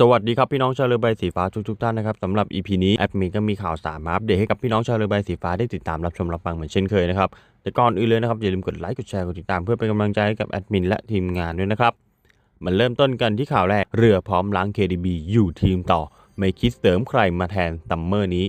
สวัสดีครับพี่น้องชาวเรือใบสีฟ้าทุกๆท่านนะครับสำหรับ EP นี้แอดมินก็มีข่าวสารมาอัปเดตให้กับพี่น้องชาวเรือใบสีฟ้าได้ติดตามรับชมรับฟังเหมือนเช่นเคยนะครับแต่ก่อนอื่นเลยนะครับอย่าลืมกดไลค์กดแชร์กดติดตามเพื่อเป็นกำลังใจให้กับแอดมินและทีมงานด้วยนะครับมันเริ่มต้นกันที่ข่าวแรกเรือพร้อมล้าง KDB อยู่ทีมต่อ ไม่คิดเสริมใครมาแทนซัมเมอร์นี้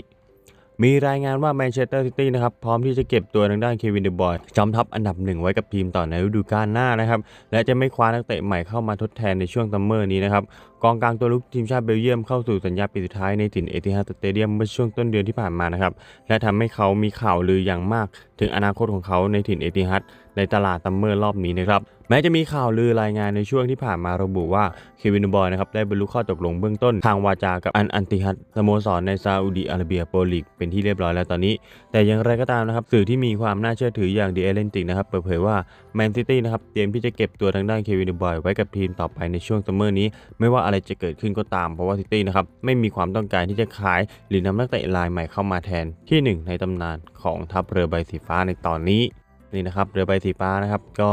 มีรายงานว่าแมนเชสเตอร์ซิตี้นะครับพร้อมที่จะเก็บตัวทางด้านเควินเดบอยจอมทัพอันดับหนึ่งไว้กับทีมต่อในฤดูกาลหน้านะครับและจะไม่คว้านักเตะใหม่เข้ามาทดแทนในช่วงซัมเมอร์นี้นะครับ กองกลางตัวลุกทีมชาติเบลเยียมเข้าสู่สัญญาปีสุดท้ายในถิ่นเอติฮัดสเตเดียมเมื่อช่วงต้นเดือนที่ผ่านมานะครับ และทำให้เขามีข่าวลืออย่างมาก ถึงอนาคตของเขาในถิ่นเอติฮัดในตลาดซัมเมอร์รอบนี้นะครับ แม้จะมีข่าวลือรายงานในช่วงที่ผ่านมาระบุว่าเควินดูบอยนะครับได้บรรลุข้อตกลงเบื้องต้นทางวาจากับอันอันติฮัดสโมสรในซาอุดีอาระเบียโปรลีกเป็นที่เรียบร้อยแล้วตอนนี้ แต่อย่างไรก็ตามนะครับสื่อที่มีความน่าเชื่อถืออย่างดีเอเลนติกนะครับเปิดเผยว่าแมนซิตี้นะครับเตรียมที่จะเก็บตัวทางด้านเควินบอยไว้กับทีมต่อไปในช่วงซัมเมอร์นี้ไม่ว่าอะไรจะเกิดขึ้นก็ตามเพราะว่าซิตี้นะครับไม่มีความต้องการที่จะขาย หรือนำนักเตะรายใหม่เข้ามาแทนที่หนึ่งในตำนานของทัพเรือใบสีฟ้าในตอนนี้นี่นะครับเรือใบสีฟ้านะครับก็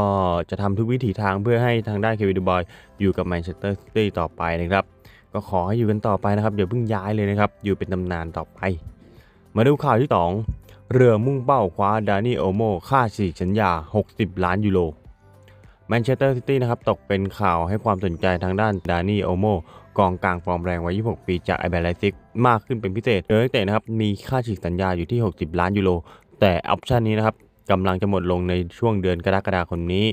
จะทำทุกวิถีทางเพื่อให้ทางด้านเควินดูบอยอยู่กับแมนเชสเตอร์ซิตี้ต่อไปนะครับก็ขอให้อยู่กันต่อไปนะครับอย่าเพิ่งย้ายเลยนะครับอยู่เป็นตำนานต่อไป มาดูข่าวที่ 2 เรือมุ่งเป้าคว้าดานี่โอโมค่าฉีกสัญญา 60 ล้านยูโร แมนเชสเตอร์ซิตี้นะครับตกเป็นข่าวให้ความสนใจทางด้านดานี่โอโมกองกลางฟอร์มแรงวัย 26 ปีจากไอแบลไลซิกมากขึ้นเป็นพิเศษโดยนักเตะนะครับมีค่าฉีกสัญญาอยู่ที่ 60 ล้านยูโร แต่ออปชันนี้นะครับกำลังจะหมดลงในช่วงเดือนกรกฎาคมนี้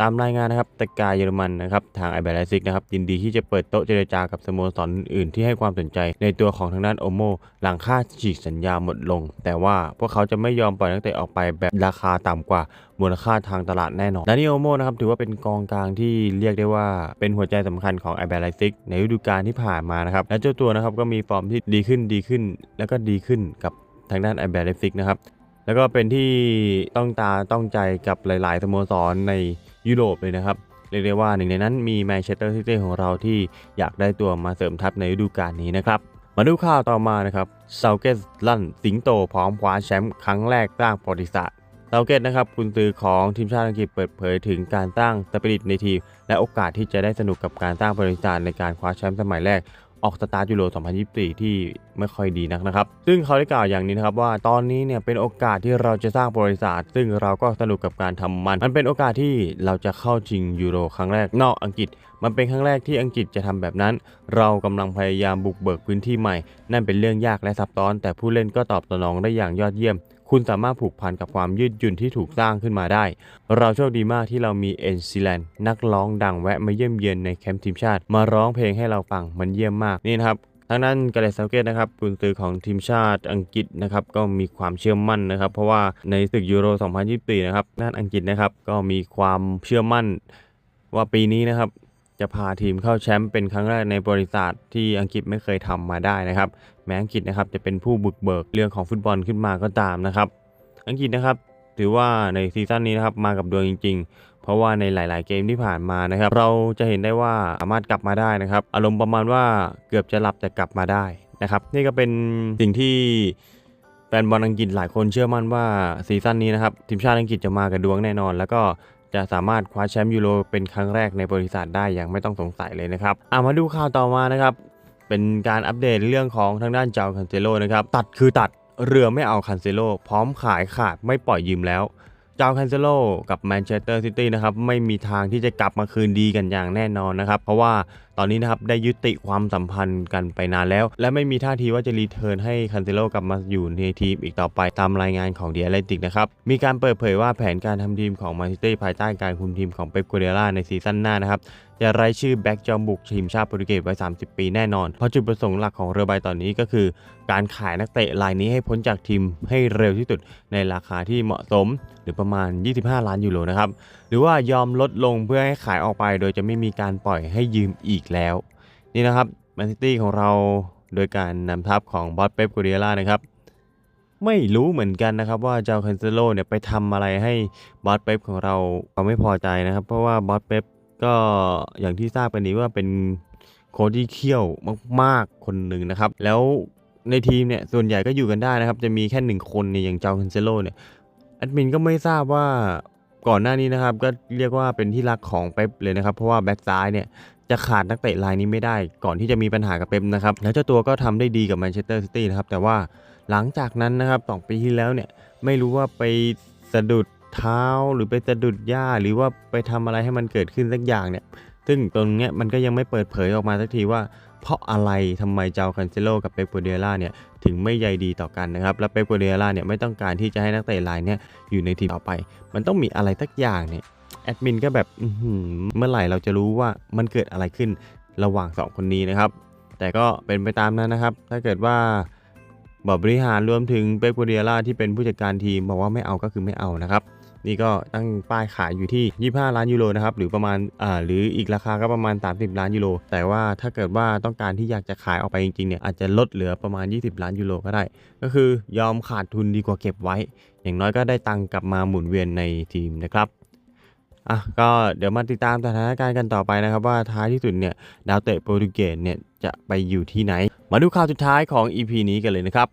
ตามรายงานนะครับตะกายเยอรมันนะครับทางไอแบลไลซิกนะครับยินดีที่จะเปิดโต๊ะเจรจากับสโมสรอื่น ๆ ที่ให้ความสนใจในตัวของทางด้านโอโมหลังค่าฉีกสัญญาหมดลง แต่ว่าพวกเขาจะไม่ยอมปล่อยนักเตะออกไปแบบราคาต่ำกว่ามูลค่าทางตลาดแน่นอนดานิโอโมนะครับถือว่าเป็นกองกลางที่เรียกได้ว่าเป็นหัวใจสำคัญของไอแบลไลซิกในฤดูกาลที่ผ่านมานะครับและเจ้าตัวนะครับก็มีฟอร์มที่ดีขึ้นดีขึ้น แล้วก็ดีขึ้นกับทางด้านไอแบลไลซิกนะครับ แล้วก็เป็นที่ต้องตาต้องใจกับหลาย ๆ สโมสรในยุโรปเลยนะครับเรียกได้ว่าหนึ่งในนั้นมีแมนเชสเตอร์ซิตี้ของเราที่อยากได้ตัวมาเสริมทัพในฤดูกาลนี้นะครับ มาดูข่าวต่อมานะครับเซาเกตลั่นสิงโตพร้อมคว้าแชมป์ครั้งแรกสร้างประวัติศาสตร์เซาเกตนะครับคุณซือของทีมชาติอังกฤษเปิดเผยถึงการสร้างสปิริตในทีม และโอกาสที่จะได้สนุกกับการสร้างประวัติศาสตร์ในการคว้าแชมป์สมัยแรก ออกสตาร์ทยูโร 2024 ที่ไม่ค่อยดีนักนะครับ ซึ่งเขาได้กล่าวอย่างนี้นะครับว่าตอนนี้เนี่ยเป็นโอกาสที่เราจะสร้างประวัติศาสตร์ซึ่งเราก็สนุกกับการทำมัน มันเป็นโอกาสที่เราจะเข้าชิงยูโร ครั้งแรกนอกอังกฤษ มันเป็นครั้งแรกที่อังกฤษจะทำแบบนั้น เรากำลังพยายามบุกเบิกพื้นที่ใหม่ นั่นเป็นเรื่องยากและซับซ้อน แต่ผู้เล่นก็ตอบสนองได้อย่างยอดเยี่ยม คุณสามารถผูกพันกับความยืดหยุ่นที่ถูกสร้างขึ้นมาได้ เราโชคดีมากที่เรามีเอ็นซิแลนนักร้องดังแวะมาเยี่ยมเยียนในแคมป์ทีมชาติ มาร้องเพลงให้เราฟังมันเยี่ยมมากนี่นะครับทางด้านกาเลสเกตนะครับกุนซือของทีมชาติอังกฤษนะครับก็มีความเชื่อมั่นนะครับ เพราะว่าในศึกยูโร 2024 นะครับด้านอังกฤษนะครับก็มีความเชื่อมั่นว่าปีนี้นะครับ จะพาทีมเข้าแชมป์เป็นครั้งแรกในบริษัทที่อังกฤษไม่เคยทำมาได้นะครับ แม้อังกฤษนะครับจะเป็นผู้บุกเบิกเรื่องของฟุตบอลขึ้นมาก็ตามนะครับ อังกฤษนะครับถือว่าในซีซั่นนี้นะครับมากับดวงจริง ๆ เพราะว่าในหลาย ๆ เกมที่ผ่านมานะครับ เราจะเห็นได้ว่าสามารถกลับมาได้นะครับ อารมณ์ประมาณว่าเกือบจะหลับแต่กลับมาได้นะครับ นี่ก็เป็นสิ่งที่แฟนบอลอังกฤษหลายคนเชื่อมั่นว่าซีซั่นนี้นะครับทีมชาติอังกฤษจะมากับดวงแน่นอน แล้วก็ จะสามารถคว้าแชมป์ยูโรเป็นครั้งแรกในบริษัทได้อย่างไม่ต้องสงสัยเลยนะครับอะมาดูข่าวต่อมานะครับ เป็นการอัปเดตเรื่องของทางด้านเจ้าคันเซโลนะครับ ตัดคือตัดเรือไม่เอาคันเซโลพร้อมขายขาดไม่ปล่อยยืมแล้วเจ้าคันเซโลกับแมนเชสเตอร์ซิตี้นะครับไม่มีทางที่จะกลับมาคืนดีกันอย่างแน่นอนนะครับ เพราะว่า ตอนนี้นะครับได้ยุติความสัมพันธ์กันไปนานแล้ว และไม่มีท่าทีว่าจะรีเทิร์นให้คันเซโลกลับมาอยู่ในทีมอีกต่อไปตามรายงานของเดียเลติกนะครับ มีการเปิดเผยว่าแผนการทำทีมของมนซิตี้ภายใต้การคุมทีมของเป๊ปกัวเดล่าในซีซั่นหน้านะครับจะไร้ชื่อแบ็กจอมบุกทีมชาติโปรตุเกสไว้ 30 ปีแน่นอน เพราะจุดประสงค์หลักของเรือใบตอนนี้ก็คือ การขายนักเตะรายนี้ให้พ้นจากทีมให้เร็วที่สุดในราคาที่เหมาะสม หรือประมาณ 25 ล้านยูโรนะครับ หรือว่ายอมลดลงเพื่อให้ขายออกไปโดยจะไม่มีการปล่อยให้ยืมอีกแล้ว นี่นะครับแมนซิตี้ของเราโดยการนำทัพของบอสเป๊ปกัวเดียล่านะครับ ไม่รู้เหมือนกันนะครับว่าเจ้าคันเซโลเนี่ยไปทำอะไรให้บอสเป๊ปของเราเขาไม่พอใจนะครับ เพราะว่าบอสเป๊ปก็อย่างที่ทราบกันนี้ว่าเป็นโค้ชที่เขี้ยวมากๆคนหนึ่งนะครับ แล้วในทีมเนี่ยส่วนใหญ่ก็อยู่กันได้นะครับ จะมีแค่หนึ่งคนเนี่ยอย่างเจ้าคันเซโลเนี่ยแอดมินก็ไม่ทราบว่า ก่อนหน้านี้นะครับก็เรียกว่าเป็นที่รักของเป๊ปเลยนะครับ เพราะว่าแบ็กซ้ายเนี่ยจะขาดนักเตะรายนี้ไม่ได้ ก่อนที่จะมีปัญหากับเป๊ปนะครับ แล้วเจ้าตัวก็ทำได้ดีกับแมนเชสเตอร์ซิตี้นะครับ แต่ว่าหลังจากนั้นนะครับสองปีที่แล้วเนี่ยไม่รู้ว่าไปสะดุดเท้าหรือไปสะดุดหญ้าหรือว่าไปทำอะไรให้มันเกิดขึ้นสักอย่างเนี่ย ซึ่งตรงเนี้ยมันก็ยังไม่เปิดเผยออกมาสักทีว่า เพราะอะไรทำไมเจ้าคันเซโลกับเป๊ปกัวเดียล่าเนี่ยถึงไม่ใยดีต่อกันนะครับ และเป๊ปกัวเดียล่าเนี่ยไม่ต้องการที่จะให้นักเตะรายเนี่ยอยู่ในทีมต่อไป มันต้องมีอะไรสักอย่างเนี่ยแอดมินก็แบบเมื่อไหร่เราจะรู้ว่ามันเกิดอะไรขึ้นระหว่างสองคนนี้นะครับ แต่ก็เป็นไปตามนั้นนะครับ ถ้าเกิดว่าบอร์ดบริหารรวมถึงเป๊ปกัวเดียล่าที่เป็นผู้จัดการทีมบอกว่าไม่เอาก็คือไม่เอานะครับ นี่ก็ตั้งป้ายขายอยู่ที่ 25 ล้านยูโรนะครับหรือประมาณอ่าหรืออีกราคาก็ประมาณ 30 ล้านยูโรแต่ว่าถ้าเกิดว่าต้องการที่อยากจะขายออกไปจริงๆเนี่ยอาจจะลดเหลือประมาณ 20 ล้านยูโรก็ได้ ก็คือยอมขาดทุนดีกว่าเก็บไว้ อย่างน้อยก็ได้ตังค์กลับมาหมุนเวียนในทีมนะครับอะก็เดี๋ยวมาติดตามสถานการณ์กันต่อไปนะครับ ว่าท้ายที่สุดเนี่ยดาวเตะโปรตุเกสเนี่ยจะไปอยู่ที่ไหน มาดูข่าวสุดท้ายของ EP นี้กันเลยนะครับ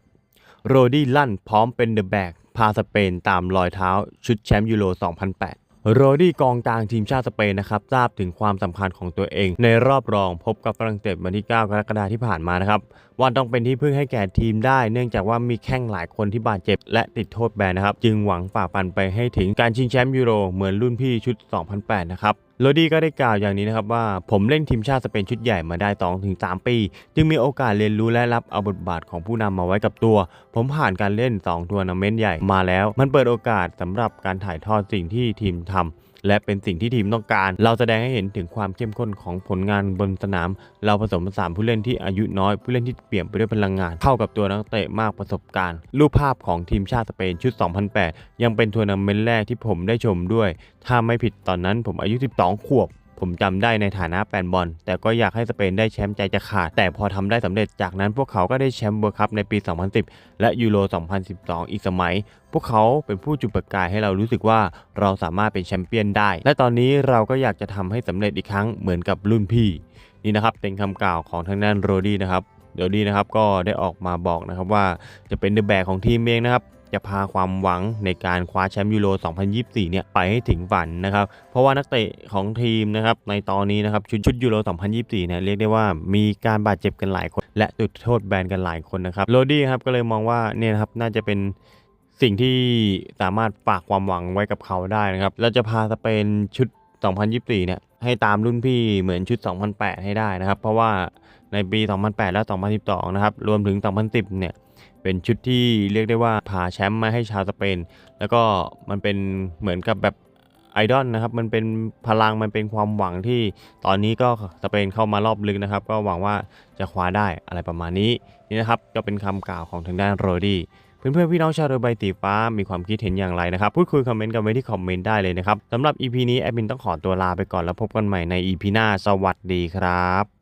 โรดี้ลั่นพร้อมเป็นเดอะแบก พาสเปนตามรอยเท้าชุดแชมป์ยูโร 2008 โรดี้กองกลางทีมชาติสเปนนะครับทราบถึงความสำคัญของตัวเอง ในรอบรองพบกับฝรั่งเศสวันที่ 9 กรกฎาคมที่ผ่านมานะครับว่าต้องเป็นที่พึ่งให้แก่ทีมได้ เนื่องจากว่ามีแข้งหลายคนที่บาดเจ็บ และติดโทษแบนนะครับ จึงหวังฝ่าฟันไปให้ถึงการชิงแชมป์ยูโรเหมือนรุ่นพี่ชุด 2008 นะครับโรดี้ก็ได้กล่าวอย่างนี้นะครับว่าผมเล่นทีมชาติสเปนชุดใหญ่มาได้2-3ปี จึงมีโอกาสเรียนรู้และรับเอาบทบาทของผู้นำมาไว้กับตัว ผมผ่านการเล่น2ทัวร์นาเมนต์ใหญ่มาแล้ว มันเปิดโอกาสสำหรับการถ่ายทอดสิ่งที่ทีมทำ และเป็นสิ่งที่ทีมต้องการ เราแสดงให้เห็นถึงความเข้มข้นของผลงานบนสนาม เราผสมผสานผู้เล่นที่อายุน้อย ผู้เล่นที่เปลี่ยนไปด้วยพลังงาน เข้ากับตัวนักเตะมากประสบการณ์ รูปภาพของทีมชาติสเปนชุด 2008 ยังเป็นทัวร์นาเมนต์แรกที่ผมได้ชมด้วย ถ้าไม่ผิดตอนนั้นผมอายุ 12 ขวบ ผมจำได้ในฐานะแฟนบอลแต่ก็อยากให้สเปนได้แชมป์ใจจะขาด แต่พอทำได้สำเร็จจากนั้นพวกเขาก็ได้แชมป์เวิร์คัพในปี 2010 และยูโร 2012 อีกสมัย พวกเขาเป็นผู้จุดประกายให้เรารู้สึกว่าเราสามารถเป็นแชมเปี้ยนได้ และตอนนี้เราก็อยากจะทำให้สำเร็จอีกครั้งเหมือนกับรุ่นพี่ นี่นะครับเป็นคำกล่าวของทางด้านโรดี้นะครับโรดี้นะครับก็ได้ออกมาบอกนะครับว่าจะเป็นเดอะแบกของทีมเองนะครับ จะพาความหวังในการคว้าแชมป์ยูโร 2024 เนี่ยไปให้ถึงฝันนะครับ เพราะว่านักเตะของทีมนะครับในตอนนี้นะครับชุดชุดยูโร 2024 เนี่ยเรียกได้ว่ามีการบาดเจ็บกันหลายคน และติดโทษแบนกันหลายคนนะครับโรดี้ครับก็เลยมองว่าเนี่ยนะครับน่าจะเป็นสิ่งที่สามารถฝากความหวังไว้กับเขาได้นะครับเราจะพาสเปนชุด 2024 เนี่ยให้ตามรุ่นพี่เหมือนชุด 2008 ให้ได้นะครับ เพราะว่าในปี 2008 และ 2012 นะครับ รวมถึง 2010 เนี่ย เป็นชุดที่เรียกได้ว่าพาแชมป์มาให้ชาวสเปน แล้วก็มันเป็นเหมือนกับแบบไอดอลนะครับ มันเป็นพลัง มันเป็นความหวังที่ตอนนี้ก็สเปนเข้ามารอบลึกนะครับ ก็หวังว่าจะคว้าได้อะไรประมาณนี้นี่นะครับก็เป็นคำกล่าวของทางด้านโรดี้เพื่อนๆพี่น้องชาวเรือใบตีฟ้ามีความคิดเห็นอย่างไรนะครับ พูดคุยคอมเมนต์กันไว้ที่คอมเมนต์ได้เลยนะครับสำหรับ EP นี้แอดมินต้องขอตัวลาไปก่อนแล้วพบกันใหม่ใน EP หน้าสวัสดีครับ